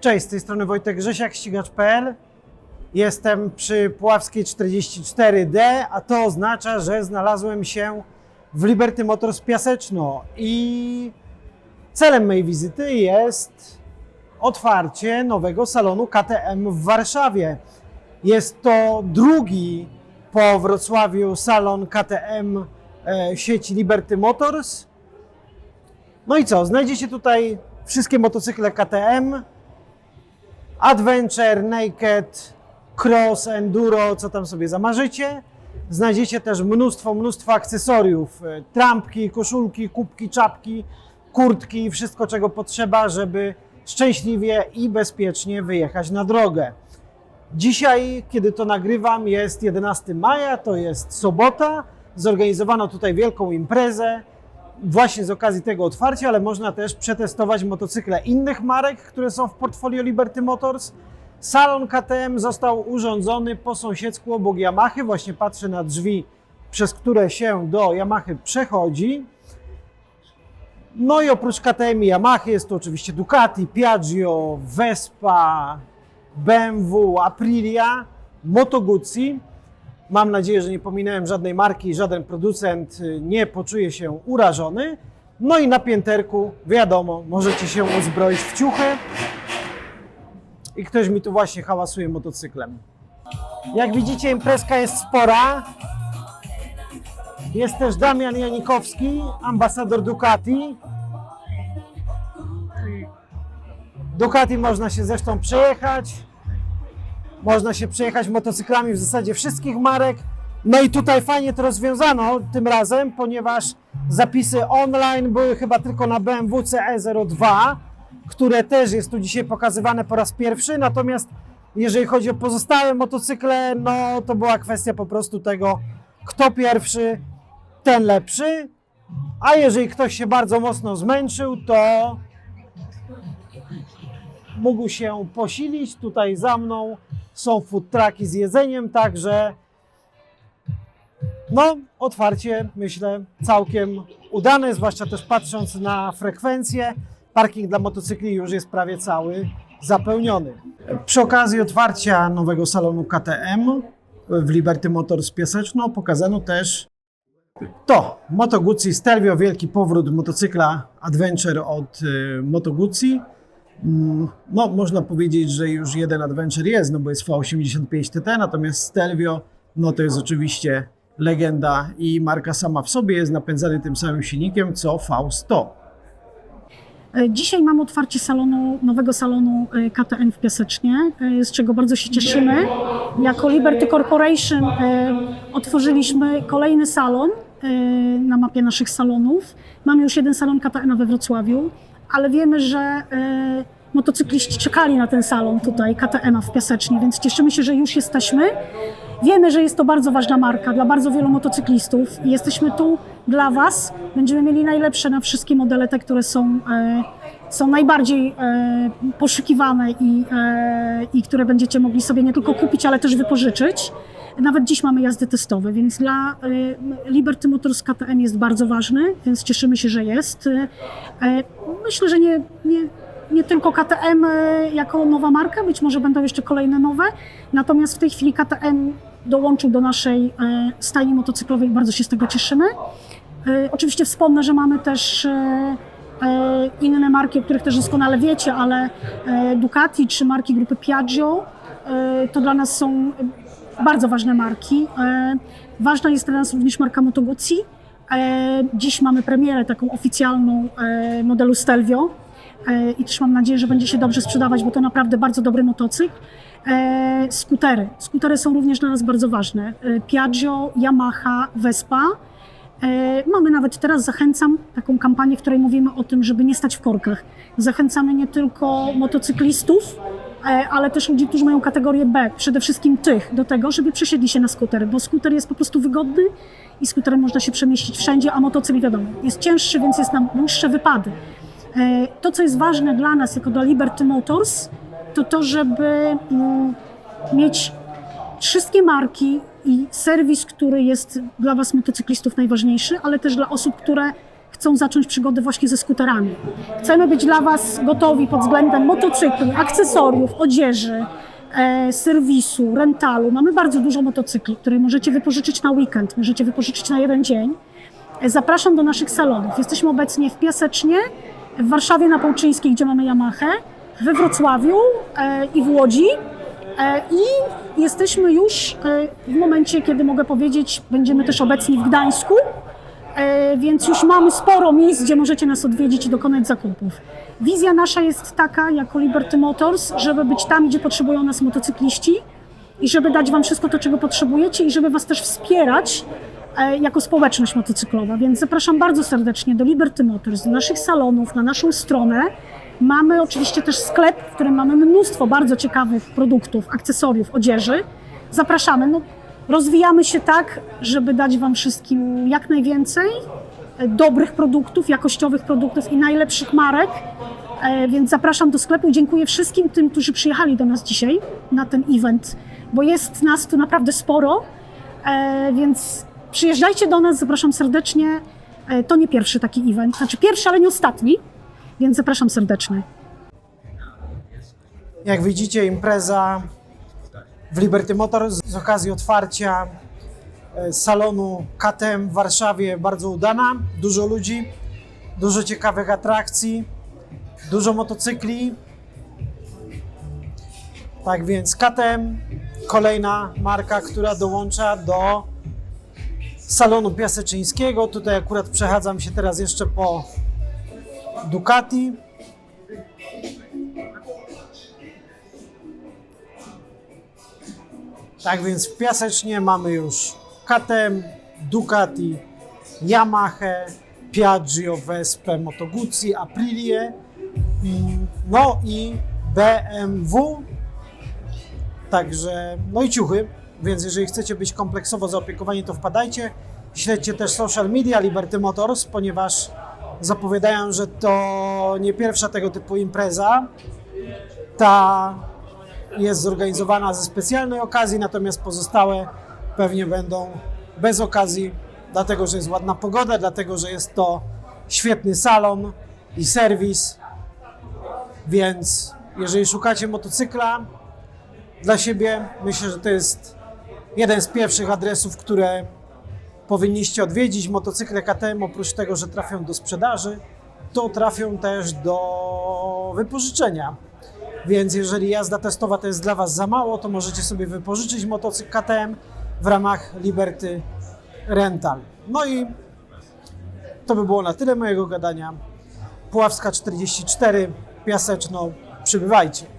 Cześć, z tej strony Wojtek Grzesiak, ścigacz.pl. Jestem przy Puławskiej 44D, a to oznacza, że znalazłem się w Liberty Motors Piaseczno i celem mojej wizyty jest otwarcie nowego salonu KTM w Warszawie. Jest to drugi po Wrocławiu salon KTM e, sieci Liberty Motors. No i co? Znajdziecie tutaj wszystkie motocykle KTM, Adventure, Naked, Cross, Enduro, co tam sobie zamarzycie. Znajdziecie też mnóstwo, mnóstwo akcesoriów, e, trampki, koszulki, kubki, czapki, kurtki, wszystko czego potrzeba, żeby szczęśliwie i bezpiecznie wyjechać na drogę. Dzisiaj, kiedy to nagrywam, jest 11 maja, to jest sobota. Zorganizowano tutaj wielką imprezę właśnie z okazji tego otwarcia, ale można też przetestować motocykle innych marek, które są w portfolio Liberty Motors. Salon KTM został urządzony po sąsiedzku obok Yamahy. Właśnie patrzę na drzwi, przez które się do Yamahy przechodzi. No i oprócz KTM i Yamahy jest to oczywiście Ducati, Piaggio, Vespa, BMW, Aprilia, Moto Guzzi. Mam nadzieję, że nie pominąłem żadnej marki żaden producent y, nie poczuje się urażony. No i na pięterku, wiadomo, możecie się uzbroić w ciuchy. I ktoś mi tu właśnie hałasuje motocyklem. Jak widzicie, imprezka jest spora. Jest też Damian Janikowski, ambasador Ducati. Ducati można się zresztą przejechać. Można się przejechać motocyklami w zasadzie wszystkich marek. No i tutaj fajnie to rozwiązano tym razem, ponieważ zapisy online były chyba tylko na BMW CE02, które też jest tu dzisiaj pokazywane po raz pierwszy. Natomiast jeżeli chodzi o pozostałe motocykle, no to była kwestia po prostu tego, kto pierwszy, ten lepszy. A jeżeli ktoś się bardzo mocno zmęczył, to mógł się posilić. Tutaj za mną są food trucki z jedzeniem, także no, otwarcie myślę całkiem udane, zwłaszcza też patrząc na frekwencję. Parking dla motocykli już jest prawie cały zapełniony. Przy okazji otwarcia nowego salonu KTM w Liberty Motors Piaseczno pokazano też to Moto Guzzi Stelvio, wielki powrót motocykla Adventure od y, Moto Guzzi. Mm, No, można powiedzieć, że już jeden Adventure jest, no bo jest V85 TT, natomiast Stelvio, no to jest oczywiście legenda i marka sama w sobie, jest napędzany tym samym silnikiem co V100. E, Dzisiaj mamy otwarcie salonu, nowego salonu e, KTM w Piasecznie, e, z czego bardzo się cieszymy. Jako Liberty Corporation otworzyliśmy kolejny salon na mapie naszych salonów. Mamy już jeden salon KTM we Wrocławiu, ale wiemy, że e, motocykliści czekali na ten salon tutaj KTM w Piasecznie, więc cieszymy się, że już jesteśmy. Wiemy, że jest to bardzo ważna marka dla bardzo wielu motocyklistów i jesteśmy tu dla Was. Będziemy mieli najlepsze na wszystkie modele, te, które są, e, są najbardziej e, poszukiwane i, e, i które będziecie mogli sobie nie tylko kupić, ale też wypożyczyć. Nawet dziś mamy jazdy testowe, więc dla e, Liberty Motors KTM jest bardzo ważny, więc cieszymy się, że jest. E, Myślę, że nie, nie, nie tylko KTM jako nowa marka, być może będą jeszcze kolejne nowe, natomiast w tej chwili KTM dołączył do naszej stajni motocyklowej i bardzo się z tego cieszymy. Oczywiście wspomnę, że mamy też inne marki, o których też doskonale wiecie, ale Ducati czy marki grupy Piaggio to dla nas są bardzo ważne marki. E, Ważna jest dla nas również marka Moto Guzzi. E, Dziś mamy premierę taką oficjalną e, modelu Stelvio i też mam nadzieję, że będzie się dobrze sprzedawać, bo to naprawdę bardzo dobry motocykl. Skutery. Skutery są również dla nas bardzo ważne. Piaggio, Yamaha, Vespa. Mamy nawet teraz, zachęcam, taką kampanię, w której mówimy o tym, żeby nie stać w korkach. Zachęcamy nie tylko motocyklistów, ale też ludzi, którzy mają kategorię B, przede wszystkim tych, do tego, żeby przesiedli się na skuter, bo skuter jest po prostu wygodny i skuterem można się przemieścić wszędzie, a motocykl wiadomo, jest cięższy, więc jest na dłuższe wypady. E, To, co jest ważne dla nas, jako dla Liberty Motors, to to, żeby mm, mieć wszystkie marki i serwis, który jest dla Was motocyklistów najważniejszy, ale też dla osób, które chcą zacząć przygodę właśnie ze skuterami. Chcemy być dla Was gotowi pod względem motocykli, akcesoriów, odzieży, e, serwisu, rentalu. Mamy bardzo dużo motocykli, które możecie wypożyczyć na weekend, możecie wypożyczyć na jeden dzień. E, Zapraszam do naszych salonów. Jesteśmy obecnie w Piasecznie, w Warszawie na Połczyńskiej, gdzie mamy Yamahę, we Wrocławiu e, i w Łodzi. E, I jesteśmy już e, w momencie, kiedy mogę powiedzieć, będziemy też obecni w Gdańsku, więc już mamy sporo miejsc, gdzie możecie nas odwiedzić i dokonać zakupów. Wizja nasza jest taka, jako Liberty Motors, żeby być tam, gdzie potrzebują nas motocykliści i żeby dać Wam wszystko to, czego potrzebujecie i żeby Was też wspierać e, jako społeczność motocyklowa. Więc zapraszam bardzo serdecznie do Liberty Motors, do naszych salonów, na naszą stronę. Mamy oczywiście też sklep, w którym mamy mnóstwo bardzo ciekawych produktów, akcesoriów, odzieży. Zapraszamy. No, rozwijamy się tak, żeby dać Wam wszystkim jak najwięcej e, dobrych produktów, jakościowych produktów i najlepszych marek. E, Więc zapraszam do sklepu dziękuję wszystkim tym, którzy przyjechali do nas dzisiaj na ten event, bo jest nas tu naprawdę sporo. E, Więc przyjeżdżajcie do nas, zapraszam serdecznie. To nie pierwszy taki event, znaczy pierwszy, ale nie ostatni, więc zapraszam serdecznie. Jak widzicie, impreza w Liberty Motors z okazji otwarcia e, salonu KTM w Warszawie bardzo udana. Dużo ludzi, dużo ciekawych atrakcji, dużo motocykli. Tak więc KTM, kolejna marka, która dołącza do salonu piaseczyńskiego. Tutaj akurat przechadzam się teraz jeszcze po Ducati. Tak więc w Piasecznie mamy już KTM, Ducati, Yamaha, Piaggio, Vespa, Moto Guzzi, Aprilie, mm, no i BMW. Także, no i ciuchy, więc jeżeli chcecie być kompleksowo zaopiekowani, to wpadajcie. Śledźcie też social media Liberty Motors, ponieważ zapowiadają, że to nie pierwsza tego typu impreza. Ta jest zorganizowana ze specjalnej okazji, natomiast pozostałe pewnie będą bez okazji, dlatego że jest ładna pogoda, dlatego że jest to świetny salon i serwis. Więc jeżeli szukacie motocykla dla siebie, myślę, że to jest jeden z pierwszych adresów, które powinniście odwiedzić. Motocykle KTM oprócz tego, że trafią do sprzedaży, to trafią też do wypożyczenia. Więc jeżeli jazda testowa to jest dla Was za mało, to możecie sobie wypożyczyć motocykl KTM w ramach Liberty Rental. No i to by było na tyle mojego gadania. Puławska 44, Piaseczno, przybywajcie.